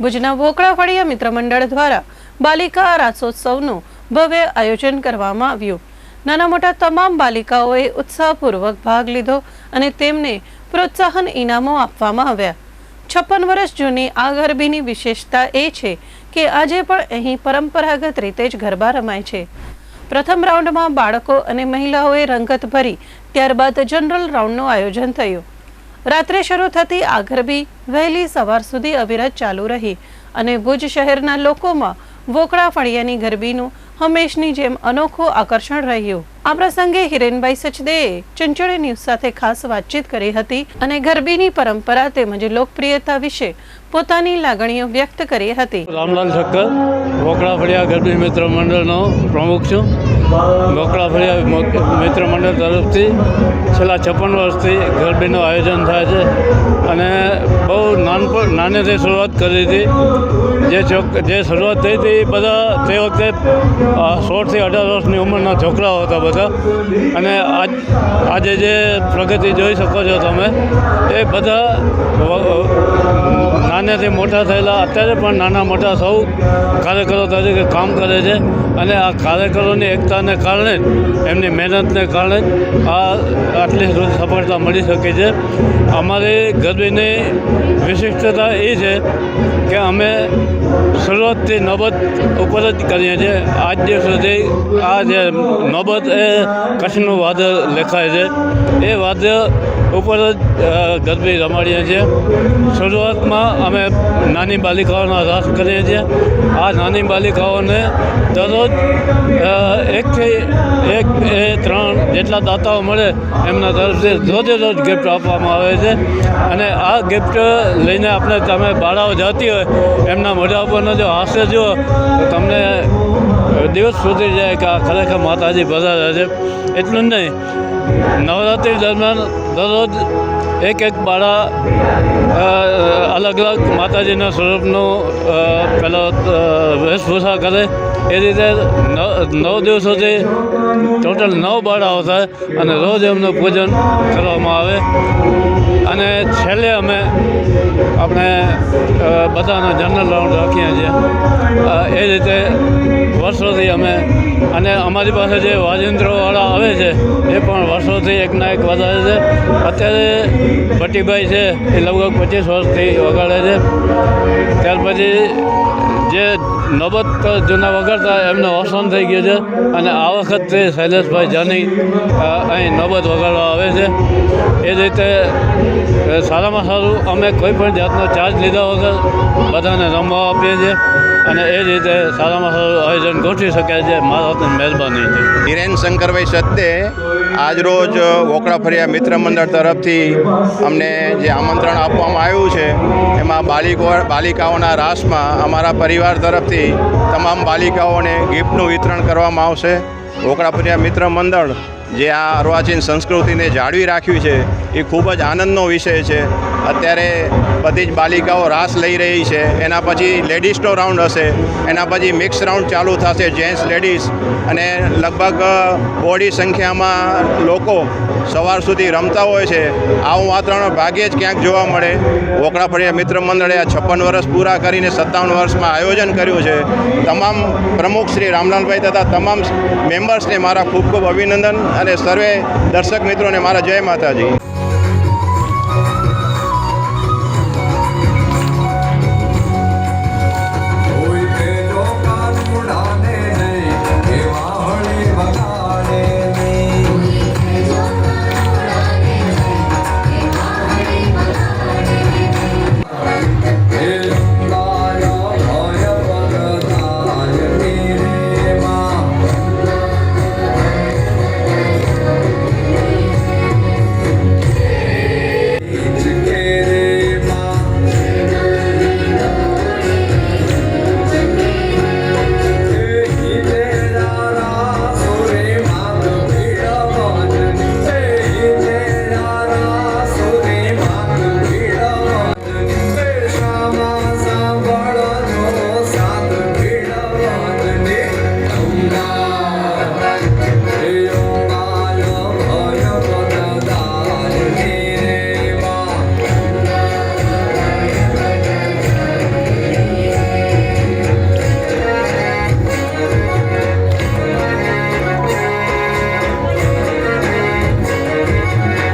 ભુજના વોકળા ફળિયા મિત્ર મંડળ દ્વારા બાલિકા રાસોત્સવનું ભવ્ય આયોજન કરવામાં આવ્યું. નાના મોટા તમામ બાલિકાઓએ ઉત્સાહપૂર્વક ભાગ લીધો અને તેમને પ્રોત્સાહન ઇનામો આપવામાં આવ્યા. છપ્પન વર્ષ જૂની આ ગરબીની વિશેષતા એ છે કે આજે પણ અહીં પરંપરાગત રીતે જ ગરબા રમાય છે. પ્રથમ રાઉન્ડમાં બાળકો અને મહિલાઓએ રંગત ભરી, ત્યારબાદ જનરલ રાઉન્ડનું આયોજન થયું. રાત્રે શરૂ થતી આ ગરબી વહેલી સવાર સુધી અવિરત ચાલુ રહી અને ભુજ શહેરના લોકોમાં વોકડા ફળિયાની ગરબીનું હંમેશની જેમ અનોખું આકર્ષણ રહ્યું. આ પ્રસંગે હિરેનભાઈ સચદેએ ચંચળ ન્યૂઝ સાથે ખાસ વાતચીત કરી હતી અને ગરબીની પરંપરા તેમજ લોકપ્રિયતા વિશે પોતાની લાગણીઓ વ્યક્ત કરી હતી. રામલાલ ઠક્કર વોકડા ફળિયા ગરબી મિત્ર મંડળનો પ્રમુખ છું. વોકળા ફળિયા મિત્ર મંડળ તરફથી છેલ્લા છપ્પન વર્ષથી ગરબીનું આયોજન થાય છે અને બહુ નાનપણ નાનેથી શરૂઆત કરી હતી. જે છોક જે શરૂઆત થઈ હતી બધા તે વખતે સોળથી અઢાર વર્ષની ઉંમરના છોકરાઓ હતા બધા. અને આજ આજે જે પ્રગતિ જોઈ શકો છો તમે, એ બધા નાનેથી મોટા થયેલા, અત્યારે પણ નાના મોટા સૌ કાર્યકરો તરીકે કામ કરે છે અને આ કાર્યકરોની એકતાને કારણે, એમની મહેનતને કારણે આ આટલી સફળતા મળી શકે છે. અમારી ગરબીની વિશિષ્ટતા એ છે કે અમે શરૂઆતથી નોબત ઉપર જ કરીએ છીએ. આજ દિવસ સુધી આ જે નોબત એ કચ્છનું વાદ્ય લેખાય છે. એ વાદ્ય ઉપર જ ગરબી રમાડીએ છીએ. શરૂઆતમાં અમે નાની બાલિકાઓના રાસ કરીએ છીએ. આ નાની બાલિકાઓને દરરોજ એકથી એક, એ ત્રણ જેટલા દાતાઓ મળે એમના તરફથી રોજે રોજ ગિફ્ટ આપવામાં આવે છે. અને આ ગિફ્ટ લઈને આપણે તમે બાળાઓ જતી હોય, એમના મોઢા ઉપરનો જો હાસ્ય જુઓ તમને દિવસ સુધી જાય કે આ ખરેખર માતાજી બધા છે. એટલું જ નહીં. નવરાત્રિ દરમિયાન દરરોજ એક એક બાળા અલગ અલગ માતાજીના સ્વરૂપનું પેલો વેશભૂષા કરે. એ રીતે નવ નવ દિવસ સુધી ટોટલ નવ બાળાઓ થાય અને રોજ એમનું પૂજન કરવામાં આવે. આપણે બધાનો જનરલ રાઉન્ડ રાખીએ છીએ. એ રીતે વર્ષોથી અમે, અને અમારી પાસે જે વાજિંત્રોવાળા આવે છે, એ પણ વર્ષોથી એકના એક વધારે છે. અત્યારે ભટ્ટીભાઈ છે, એ લગભગ પચીસ વર્ષથી વગાડે છે. ત્યાર પછી જે નોબત જૂના વગાડતા, એમનો અવસાન થઈ ગયું છે. અને આ વખતે શૈલેષભાઈ જાની અહીં નોબત વગાડવા આવે છે. એ રીતે સારામાં સારું, અમે કોઈ પણ જાતનો ચાર્જ લીધા વગર બધાને રમવા આપીએ છીએ. અને એ રીતે સારામાં સારું આયોજન ગોઠવી શકાય છે. મારા મહેરબાની છે. હિરેન શંકરભાઈ સત્તે આજરોજ વોકડા ફરિયા મિત્ર મંડળ તરફથી અમને જે આમંત્રણ આપવામાં આવ્યું છે, એમાં બાલિકો, બાલિકાઓના રાસમાં અમારા પરિવાર તરફથી તમામ બાલિકાઓને ગિફ્ટનું વિતરણ કરવામાં આવશે. વોકડા ફરિયા મિત્ર મંડળ જે આ અર્વાચીન સંસ્કૃતિને જાળવી રાખ્યું છે, એ ખૂબ જ આનંદનો વિષય છે. અત્યારે બધી જ બાલિકાઓ રાસ લઈ રહી છે. એના પછી લેડીઝનો રાઉન્ડ હશે. એના પછી મિક્સ રાઉન્ડ ચાલુ થશે, જેન્ટ્સ, લેડીઝ. અને લગભગ બોડી સંખ્યામાં લોકો સવાર સુધી રમતા હોય છે. આવું વાતાવરણ ભાગ્યે જ ક્યાંક જોવા મળે. વોકડા ફળિયા મિત્ર મંડળે આ છપ્પન વર્ષ પૂરા કરીને સત્તાવન વર્ષમાં આયોજન કર્યું છે. તમામ પ્રમુખ શ્રી રામલાલભાઈ તથા તમામ મેમ્બર્સને મારા ખૂબ ખૂબ અભિનંદન અને સર્વે દર્શક મિત્રોને મારા જય માતાજી.